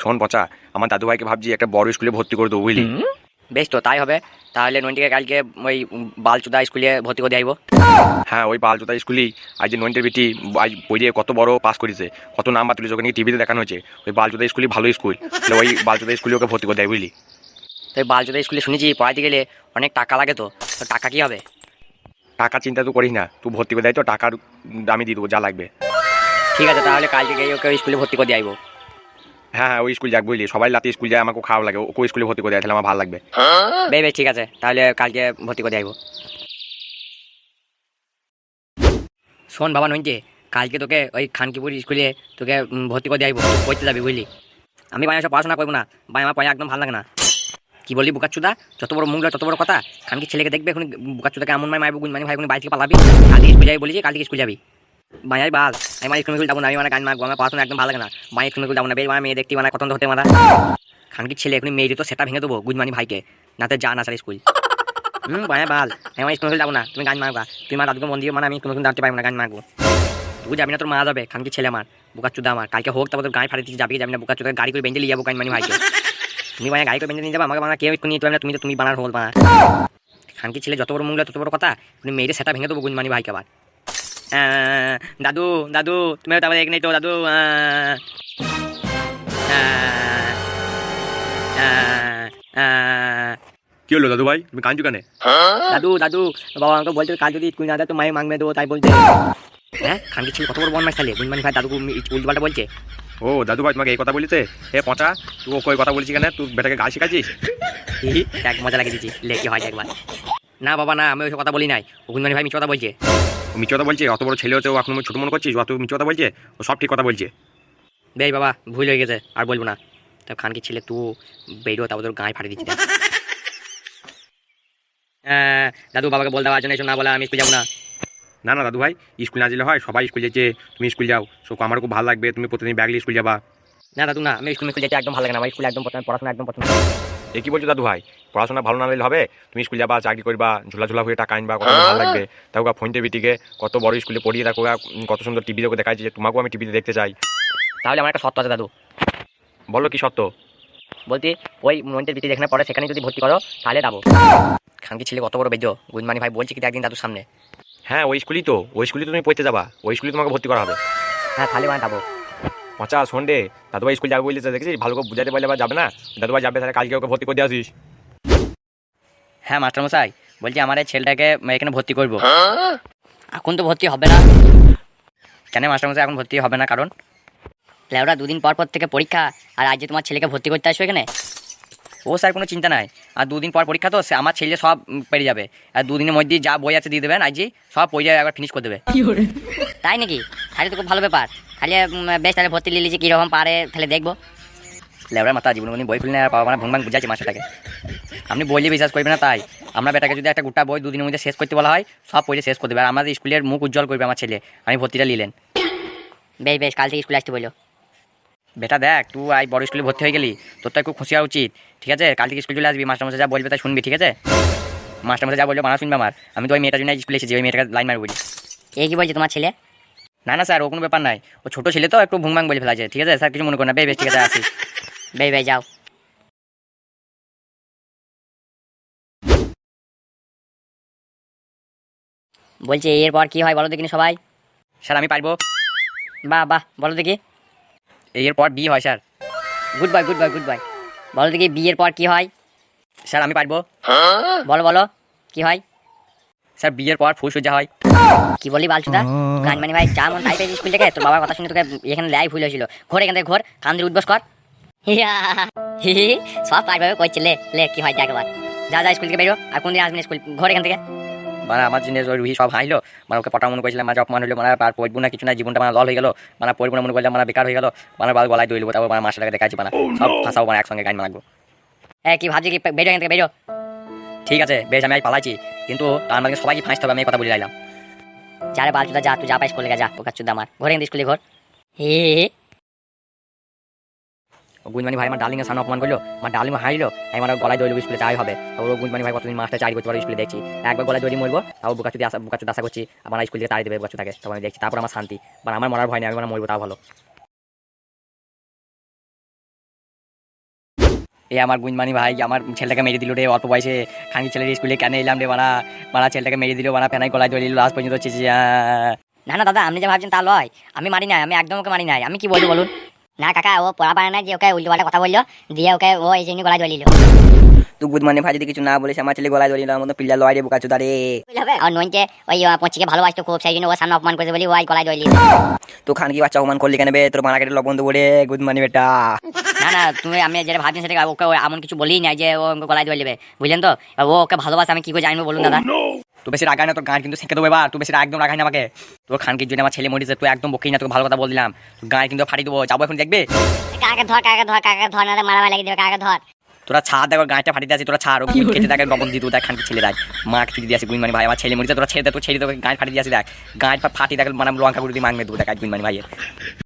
শোন পচা আমার দাদু ভাইকে ভাবছি একটা বড় স্কুলে ভর্তি করে দেবো বুঝলি? বেশ তো তাই হবে। তাহলে নন্টিকে কালকে ওই বালচুদা স্কুলে ভর্তি করে আইবো হ্যাঁ ওই পালচোতা স্কুলেই আজ যে নয়নটের বেটি আজ বই দিয়ে কত বড় পাস করেছে কত নাম্বার তুলেছে ওখানে টিভিতে দেখানো হয়েছে। ওই বালচোতা স্কুলই ভালো স্কুল তাহলে ওই বালচোতা স্কুলে ওকে ভর্তি করে দেয় বুঝলি? তো ওই বালচুদা স্কুলে শুনেছি পড়াইতে গেলে অনেক টাকা লাগে তো তো টাকা কি হবে? টাকা চিন্তা তো করিস না তুই ভর্তি করে দেয় তো টাকার দামি দিয়ে দেবো যা লাগবে। ঠিক আছে তাহলে কালকে গিয়ে ওকে ওই স্কুলে ভর্তি করে দিয়ে আইবো হ্যাঁ হ্যাঁ ওই স্কুল যাক বুঝলি। সবাই রাতে স্কুল যায় আমাকে খারাপ লাগে। ওকে স্কুলে ভর্তি করে দেয় তাহলে আমার ভালো লাগবে। বেশ বেশ ঠিক আছে। তাহলে কালকে ভর্তি করে দিয়ে শোন বাবা নইনকে কালকে তোকে ওই খানকিপুর স্কুলে তোকে ভর্তি করে দিয়ে আইবো পড়তে যাবি বুঝলি? আমি বাই সব পড়াশোনা করব না। বাই আমার পড়া একদম ভালো লাগে না। কি বললি বুকাচুদা যত বড় মুখ তত বড় কথা। খানকি ছেলেকে দেখবে এখন বুকাচুদাকে এমন মাই মারবো মানে ভাই কোনো বাড়ি থেকে পালাবি। কালকে স্কুল যাবি বলেছি কালকে স্কুল যাবি। মায়াই বাল। আমি মানে স্কুল যাব না, আমি মানে গান মারবো আমার পড়াশোনা একদম ভালো লাগে না। মাই স্কুল যাব না বেশ মানে মেয়ে দেখতে মানে কত হতে মারা খানকির ছেলে এখন মেয়ে দিত সেটা ভেঙে দেবো গুজমানি ভাইকে। নাতে যা না, স্যার, স্কুল। হুম বাই বাল। আমি আমার স্কুল যাব না, তুমি গান মারবা তুমি আমার দাদুকে মন দিয়ে মানে আমি কোনো দাঁড়াতে পারব না, গান মারবো তুই যাবি না, তোর মা যাবে। খানকি ছেলে আমার বুকা চুদা আমার। কালকে হোক, তারপর তোর গায়ে ফাটে দিচ্ছি যাবি যাবি না বুকা চুদা গাড়ি করে বেঁধে নিয়ে যাব, গান ভাইকে। তুমি মানে গাড়ি করে বেঁধে নিয়ে যাব, আমাকে মানে কেউ একটু নিয়ে না তুমি তো তুমি বানার হোল বানা খানকি ছেলে, যত বড় মুংলা তত বড় কথা। তুমি মেয়েদের সেটা ভেঙে দেবো গুনমানি ভাইকে আবার। দাদু দাদু তুমি তারপরে এখানে তো দাদু কি হলো দাদু ভাই? তুমি কাঁদছো কেন? দাদু দাদু বাবা আমাকে বলতে কাল যদি স্কুল না তো মায়ের মাংবে দেবো তাই বলছে। হ্যাঁ খানকি ছিল কত বড় বনমাস তাহলে? গুনমানি ভাই দাদুকে উল্টোপাল্টা বলছে? ও দাদু ভাই তোমাকে এই কথা বলেছে? এ পচা তুই ওকে কথা বলছি কেন? তুই বেটাকে গাছ শিখাচ্ছিস? হি হি, দেখ মজা লাগে দিচ্ছি লেকি হয় একবার। না বাবা না আমি ওইসব কথা বলি নাই। ও ভাই মিছ কথা বলছে। কথা বলছে অত বড় ছেলে হচ্ছে ও এখন ছোট মনে করছিস অত কথা বলছে ও সব ঠিক কথা বলছে। বেশ বাবা ভুল হয়ে গেছে আর বলব না। তো খানকি ছেলে তুই বেরো তারপর তোর গায়ে ফাটে দিচ্ছি দেখ। দাদু বাবাকে বল দেওয়ার জন্য এসব না বলা আমি স্কুল যাব না। না না দাদু ভাই স্কুল না যেলে হয় সবাই স্কুল যেছে তুমি স্কুল যাও। সো আমার খুব ভালো লাগবে তুমি প্রতিদিন ব্যাগ নিয়ে স্কুল যাবা। না দাদু না আমি স্কুল স্কুল যেতে একদম ভালো লাগে না আমার স্কুল একদম পড়াশোনা একদম পছন্দ। এ কি বলছো দাদু ভাই? পড়াশোনা ভালো না হবে? তুমি স্কুল যাবা চাকরি করবা ঝোলা ঝোলা হয়ে টাকা আনবা কত ভালো লাগবে? তাও ফোন টিভিটিকে কত বড় স্কুলে পড়িয়ে দেখো কত সুন্দর টিভি দেখে দেখাচ্ছে যে তোমাকেও আমি টিভিতে দেখতে চাই। তাহলে আমার একটা সত্য আছে দাদু। বলো কি সত্য বলতে ওই মন্ত্রের ভিতরে যেখানে পড়ে সেখানে যদি ভর্তি করো তাহলে যাব। খানকি ছেলে কত বড় বেজো? গুনমানি ভাই বলছি কিন্তু একদিন দাদুর সামনে। হ্যাঁ ওই স্কুলই তো ওই স্কুলে তুমি পড়তে যাবা ওই স্কুলে তোমাকে ভর্তি করা হবে। হ্যাঁ তাহলে মানে যাব। আচ্ছা শোন রে দাদু ভাই স্কুল যাবে বলেছে দেখেছিস? ভালো করে বুঝাতে পারলে আবার যাবে না? দাদু ভাই যাবে তাহলে কালকে ওকে ভর্তি করে দিয়ে আসিস। হ্যাঁ মাস্টারমশাই বলছি আমার এই ছেলেটাকে এখানে ভর্তি করব। এখন তো ভর্তি হবে না। কেন মাস্টারমশাই এখন ভর্তি হবে না কারণ? ওরা দুদিন পর পর থেকে পরীক্ষা আর আজ যে তোমার ছেলেকে ভর্তি করতে আসবে এখানে? ও স্যার কোনো চিন্তা নাই। আর দুদিন পর পরীক্ষা তো সে আমার ছেলে সব পেরে যাবে। আর দুদিনের মধ্যে যা বই আছে দিয়ে দেবেন আজই সব বই একবার ফিনিশ করে দেবে। তাই নাকি? তাহলে তো খুব ভালো ব্যাপার। তাহলে উম, বেশ তাহলে ভর্তি লিলি যে কীরকম পারে তাহলে দেখব। লেবরা মাথা জীবন বই খুললে আর বাবা মানে ভুংভাং বুঝাচ্ছে মাস্টারটাকে। আপনি বললে বিশ্বাস করবে না তাই। আমরা বেটাকে যদি একটা গোটা বই দুদিনের মধ্যে শেষ করতে বলা হয় সব পড়ে শেষ করে দেবে। আর আমাদের স্কুলের মুখ উজ্জ্বল করবে আমার ছেলে। আমি ভর্তিটা নিলেন বেশ বেশ কাল থেকে স্কুলে আসতে বলল বেটা দেখ তুই আই বড় স্কুলে ভর্তি হয়ে গেলি তোর তো একটু খুশি হওয়া উচিত। ঠিক আছে? কাল থেকে স্কুল চলে আসবি মাস্টারমশাই যা বলবে তাই শুনবি ঠিক আছে? মাস্টারমশাই যা বলবে মানা শুনবে আমার। আমি তো ওই মেয়েটার জন্য স্কুলে এসেছি ওই মেয়েটাকে লাইন মারবো বলি। এই কি বলছে তোমার ছেলে? না না স্যার ও কোনো ব্যাপার নাই ও ছোটো ছেলে তো একটু ভুংভাং বলে ফেলা যায় ঠিক আছে স্যার কিছু মনে করেন না। বেশ বেশ ঠিক আছে আসি। বেশ বেশ যাও। বলছে এরপর কি হয় বলো দেখিনি সবাই? স্যার আমি পারব। বাহ বাহ বলো দেখি। এরপর বিয়ে হয় sir. Good bye good bye good bye বলো দেখি বিয়ের পর কি হয়? স্যার আমি পারব। বলো বলো কি হয়? স্যার বিয়ের পর ফুলসজ্জা হয়। কি বলি বালচুদা গান মানে ভাই যা মন তাই পেয়েছি স্কুল থেকে তোর বাবার কথা শুনে তোকে এখানে লাই ভুল হয়েছিল। ঘর এখান থেকে ঘর কান্দির উদ্বাস কর। হি হি, সব পাঁচ ভাবে কইছে লে লে কি হয় দেখ যা যা স্কুল থেকে বেরো আর কোনদিন আসবি না স্কুল ঘর এখান থেকে। মানে আমার জিনিস ওই রুহি সব হাইলো মানে ওকে পটা মনে করেছিলাম মানে অপমান হলো মানে আর পড়ব না কিছু না জীবনটা মানে লল হয়ে গেল মানে পড়ব না মনে করলাম মানে বেকার হয়ে গেল মানে বাল গলায় দইলবো তারপর মানে মাসটাকে দেখাচ্ছি মানে সব ফাঁসাও মানে একসঙ্গে গান মানাবো এ কি ভাবছি কি বেরো এখান থেকে বেরো। ঠিক আছে বেশ আমি আজ পালাইছি কিন্তু তার মানে সবাইকে ফাঁসতে হবে, আমি কথা বলে লাইলাম যারে বালচুদা, যা, তুই যা পাই স্কুলে যা ওকা চুদা আমার। ঘরে থেকে স্কুলে ঘর। হে। গুঞ্জমানি ভাই আমার ডার্লিংয়ের সামনে অপমান করল, আমার ডার্লিং হারিলো আমি আমার গলায় দইলবো স্কুলে যাই হবে। তারপর গুঞ্জমানি ভাই কতদিন মাস্টার করতে পারে স্কুলে দেখছি। একবার গলায় দড়ি মরবো, তাও বুকা চুদি আশা বুকা চুদি আশা করছি, আমার স্কুল থেকে তাড়ি দেবে বুকা চুদাকে আমি দেখছি, তারপর আমার শান্তি। মানে আমার মরার ভয় নেই, আমি মরবো, তাও ভালো। এই আমার গুঞ্জমানি ভাই আমার ছেলেটাকে মেরে দিল রে অল্প বয়সে খানকি ছেলের স্কুলে কেন এলাম রে বাড়া? বাড়া ছেলেটাকে মেরে দিল বাড়া ফেনাই গলায় ধরে লাস্ট পর্যন্ত চেঁচে না না দাদা আপনি যে ভাবছেন তা লয় আমি মারি নাই আমি একদম ওকে মারি নাই আমি কি বলব বলুন? না কাকা ও পড়া পারে না যে ওকে উল্টো পাল্টা কথা বলল দিয়ে ওকে ও এই জন্য গলায় ধরিল তুই গুঞ্জমানি ভাই যদি কিছু না বলিস আমার ছেলে গলায় ধরে আমার পিল্লা লয় রে বোকা চুদা রে। আর নইনকে ওই পঞ্চিকে ভালোবাসতো খুব সেই জন্য ও সামনে অপমান করেছে বলি ও আজ গলায় ধরিল তো খান কি বাচ্চা অপমান করলি কেন বে? তোর মারা কেটে বন্ধু বলে গুঞ্জমানি বেটা। না না তুমি আমি যেটা ভাবছেন সেটা ওকে এমন কিছু বলেই নাই যে ও আমাকে গলায় ধরে নেবে বুঝলেন তো? ও ওকে ভালোবাসে আমি কি করে জানব বলুন দাদা? তুই বেশি রাগায় না তোর গান কিন্তু শিখে দেবো এবার। তুই বেশি রাগ একদম রাগাই না আমাকে। তোর খানকির জন্য আমার ছেলে মরিছে তুই একদম বকেই না তোকে ভালো কথা বল দিলাম। গায়ে কিন্তু ফাটি দেবো। যাব এখন দেখবে? কাকে ধর কাকে ধর কাকে ধর না মারামারি লাগিয়ে দেবে কাকে ধর? তোরা ছাড় দেখো গাঁটা ফাটিতে আছে তোরা ছাড়। ও কেটে দেখে গবন দিত দেখ খানকি ছেলে দেখ। মা খেতে দিয়ে আছে গুইমানি ভাই? আমার ছেলে মরিছে তোরা ছেড়ে দে তোর ছেড়ে তোকে গাঁ ফাটি দিয়ে আছে দেখ গাঁ ফাটি দেখ মানে লঙ্কা গুঁড়ো দিয়ে মাংবে দেবো দেখ গুইমানি ভাইয়ের।